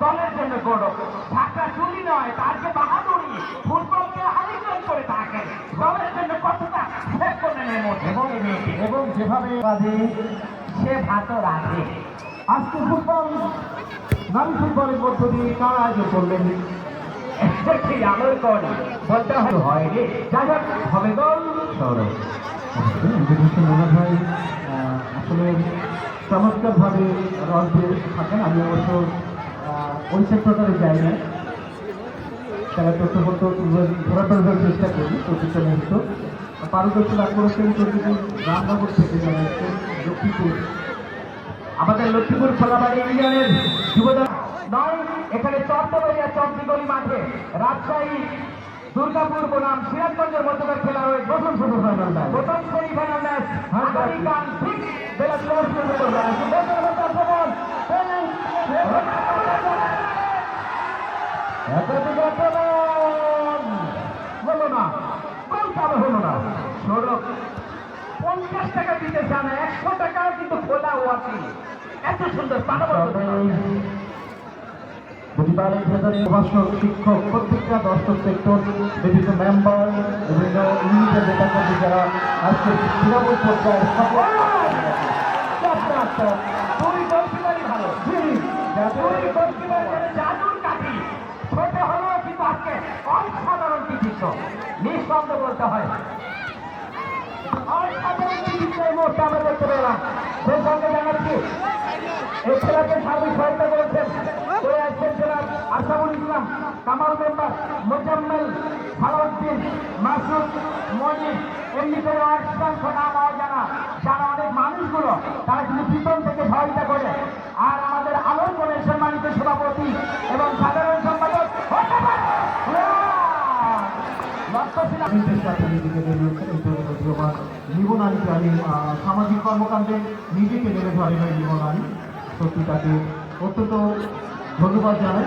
দলের জন্য গৌরব ঢাকা চুরি নয় তার বাহাদুরি ফুটবলকে আলিঙ্গন করে থাকে দলের জন্য কতটা সে করলেন এবং যেভাবে সে ভাতও রাখে আজকে ফুটবল নারী ফুটবলের মধ্য দিয়ে কার আয়োজন করলেন করি বলতে হয় রে যাই হোক হবে দল সৌরভ মনে হয় আহ, আসলে চমৎকারভাবে রসদের থাকেন। আমি অবশ্য ওই সেক্টরটারে যাই না তারা তথ্য করতে ঘোরাফেরা করার চেষ্টা করি প্রতিটা মুহূর্ত। পারদর্শী লাভ করেছেন যদি রামনগর থেকে এসছেন লক্ষ্মীপুর। আমাদের লক্ষ্মীপুর খোলাবাড়ি ইউনিয়নের যুবদল নয় এখানে চট্টবেরিয়া চন্দ্রিগলি মাঠে রাজশাহী দুর্গাপুর বনাম সিরাজগঞ্জের মধ্যকার খেলা হয়ে প্রথম শুরু প্রথম সেমিফাইনাল ম্যাচ আগামীকাল ঠিক বেলা দশ শুরু একাধিক হলো না। কোন কারও হলো না। সৌরভ পঞ্চাশ টাকা দিতে চান একশো টাকাও কিন্তু খোলা ওয়াকি এত সুন্দর পাঠাবো ভেতরে শিক্ষক প্রত্যেকটা দর্শক সেক্টর বিভিন্ন মেম্বার বিভিন্ন ইউনিটের নেতা কর্মী যারা আজকে তৃণমূল পর্যায়ে সকল নিঃসন্দেহ বলতে হয় অসাধারণ কৃতিত্ব এই মুহূর্তে আমরা দেখতে পেলাম সেই সঙ্গে জানাচ্ছি এই খেলাকে সার্বিক সহায়তা করেছেন করে আসছেন আশাবুল ইসলাম কামাল মেম্বার মোজাম্মেল সালাউদ্দিন মাসুদ মজিদ এমনি করে অসংখ্য নাম অজানা। যারা অনেক মানুষগুলো, তারা কিন্তু পিছন থেকে সহায়তা করে। আর আমাদের আলোর কোণের সম্মানিত সভাপতি এবং সাধারণ সম্পাদক জন্য আমি সামাজিক কর্মকাণ্ডে নিজেকে নেমে ধরে নাই জীবনালী সত্যি তাকে অত্যন্ত ধন্যবাদ জানাই।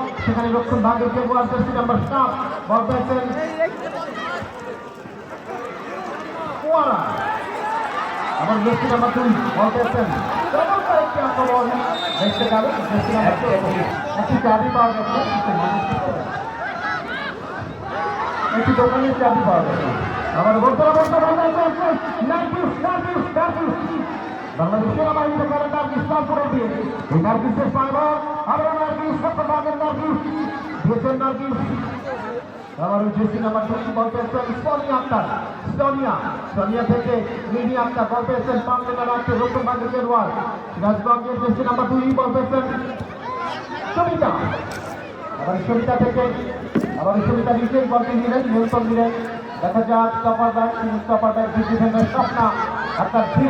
সেখানে রক্ষণ ভাগের ফেব্রুয়ার জেসি নাম্বার সাত বল পেয়েছেন আবার জেসি নাম্বার দুই বল পেয়েছেন দেখতে পাবেন জেসি নাম্বার একটি চাবি পাওয়া গেছে? একটি দোকানের চাবি পাওয়া গেছে। আমার বলতে বাংলাদেশ সেনাবাহিনী থেকে নার্গিস তারপরে দিয়ে এই নার্গিসের পাইবার আরও নার্গিস সত্যভাগের নার্গিস দিয়েছেন নার্গিস আবার জেসি নাম্বার দুই বল পেয়েছেন সোনিয়া আক্তার, সোনিয়া সোনিয়া থেকে মিনি আক্তার বল পেয়েছেন পাঁচটা রাখতে রক্ষণ ভাগের কেরওয়াল রাজগঞ্জের জেসি নাম্বার দুই বল পেয়েছেন সুমিতা আবার সুমিতা থেকে আবার নিলেন নিয়ন্ত্রণ দিলেন দেখা যাক ডিফেন্ডার স্বপ্না একটা থ্রি